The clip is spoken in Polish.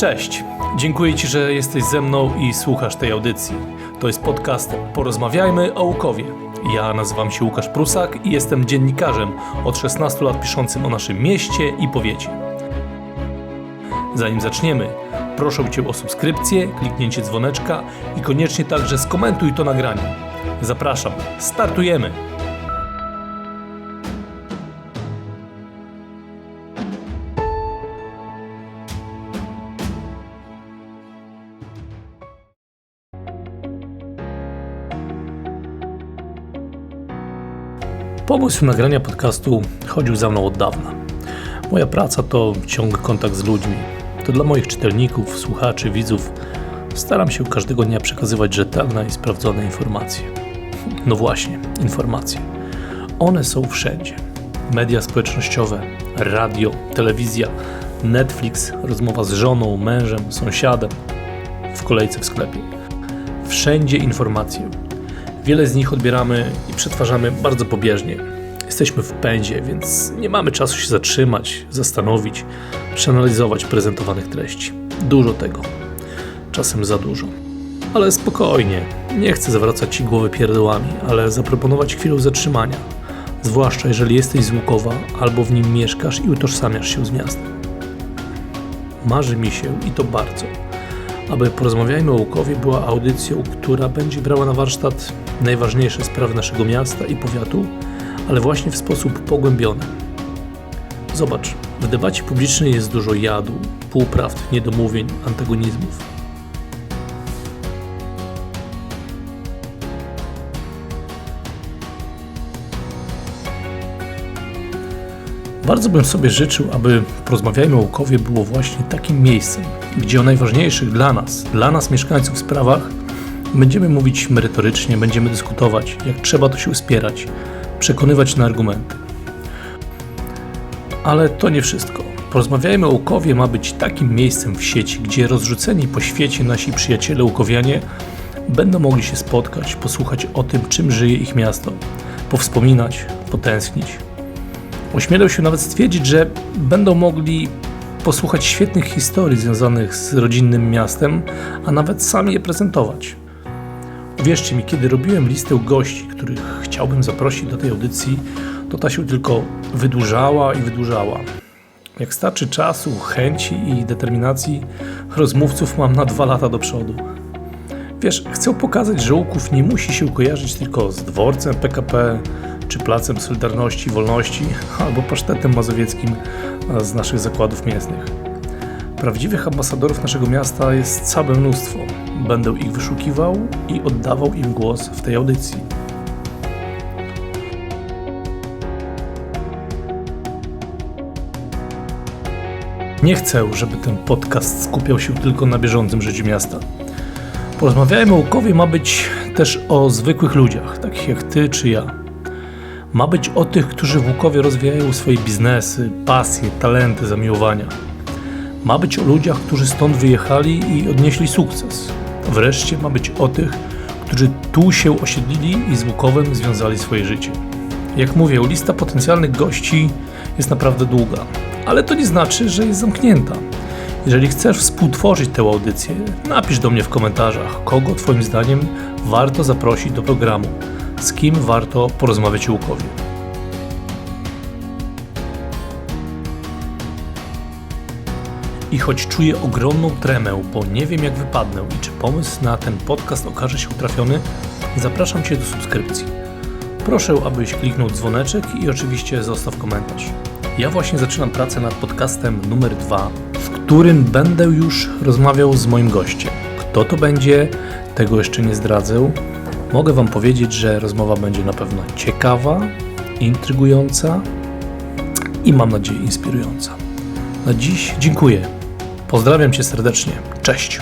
Cześć. Dziękuję Ci, że jesteś ze mną i słuchasz tej audycji. To jest podcast Porozmawiajmy o Łukowie. Ja nazywam się Łukasz Prusak i jestem dziennikarzem od 16 lat piszącym o naszym mieście i powiecie. Zanim zaczniemy, proszę Cię o subskrypcję, kliknięcie dzwoneczka i koniecznie także skomentuj to nagranie. Zapraszam, startujemy! Pomysł nagrania podcastu chodził za mną od dawna. Moja praca to ciągły kontakt z ludźmi. To dla moich czytelników, słuchaczy, widzów staram się każdego dnia przekazywać rzetelne i sprawdzone informacje. No właśnie, informacje. One są wszędzie. Media społecznościowe, radio, telewizja, Netflix, rozmowa z żoną, mężem, sąsiadem, w kolejce w sklepie. Wszędzie informacje. Wiele z nich odbieramy i przetwarzamy bardzo pobieżnie. Jesteśmy w pędzie, więc nie mamy czasu się zatrzymać, zastanowić, przeanalizować prezentowanych treści. Dużo tego. Czasem za dużo. Ale spokojnie, nie chcę zawracać Ci głowy pierdołami, ale zaproponować chwilę zatrzymania. Zwłaszcza jeżeli jesteś z Łukowa albo w nim mieszkasz i utożsamiasz się z miastem. Marzy mi się i to bardzo, aby Porozmawiajmy o Łukowie była audycją, która będzie brała na warsztat najważniejsze sprawy naszego miasta i powiatu, ale właśnie w sposób pogłębiony. Zobacz, w debacie publicznej jest dużo jadu, półprawd, niedomówień, antagonizmów. Bardzo bym sobie życzył, aby Porozmawiajmy o Łukowie było właśnie takim miejscem, gdzie o najważniejszych dla nas, dla nas mieszkańców sprawach będziemy mówić merytorycznie, będziemy dyskutować, jak trzeba to się wspierać, przekonywać na argumenty. Ale to nie wszystko. Porozmawiajmy o Łukowie ma być takim miejscem w sieci, gdzie rozrzuceni po świecie nasi przyjaciele łukowianie będą mogli się spotkać, posłuchać o tym, czym żyje ich miasto, powspominać, potęsknić. Ośmielę się nawet stwierdzić, że będą mogli posłuchać świetnych historii związanych z rodzinnym miastem, a nawet sami je prezentować. Uwierzcie mi, kiedy robiłem listę gości, których chciałbym zaprosić do tej audycji, to ta się tylko wydłużała i wydłużała. Jak starczy czasu, chęci i determinacji, rozmówców mam na dwa lata do przodu. Wiesz, chcę pokazać, że Łuków nie musi się kojarzyć tylko z dworcem PKP, czy Placem Solidarności Wolności, albo pasztetem mazowieckim z naszych zakładów mięsnych. Prawdziwych ambasadorów naszego miasta jest całe mnóstwo. Będę ich wyszukiwał i oddawał im głos w tej audycji. Nie chcę, żeby ten podcast skupiał się tylko na bieżącym życiu miasta. Porozmawiajmy o Łukowie ma być też o zwykłych ludziach, takich jak ty czy ja. Ma być o tych, którzy w Łukowie rozwijają swoje biznesy, pasje, talenty, zamiłowania. Ma być o ludziach, którzy stąd wyjechali i odnieśli sukces. Wreszcie ma być o tych, którzy tu się osiedlili i z Łukowem związali swoje życie. Jak mówię, lista potencjalnych gości jest naprawdę długa, ale to nie znaczy, że jest zamknięta. Jeżeli chcesz współtworzyć tę audycję, napisz do mnie w komentarzach, kogo Twoim zdaniem warto zaprosić do programu, z kim warto porozmawiać o Łukowie. I choć czuję ogromną tremę, bo nie wiem jak wypadnę i czy pomysł na ten podcast okaże się trafiony, zapraszam Cię do subskrypcji. Proszę, abyś kliknął dzwoneczek i oczywiście zostaw komentarz. Ja właśnie zaczynam pracę nad podcastem numer dwa, w którym będę już rozmawiał z moim gościem. Kto to będzie, tego jeszcze nie zdradzę. Mogę Wam powiedzieć, że rozmowa będzie na pewno ciekawa, intrygująca i mam nadzieję inspirująca. Na dziś dziękuję. Pozdrawiam Cię serdecznie. Cześć.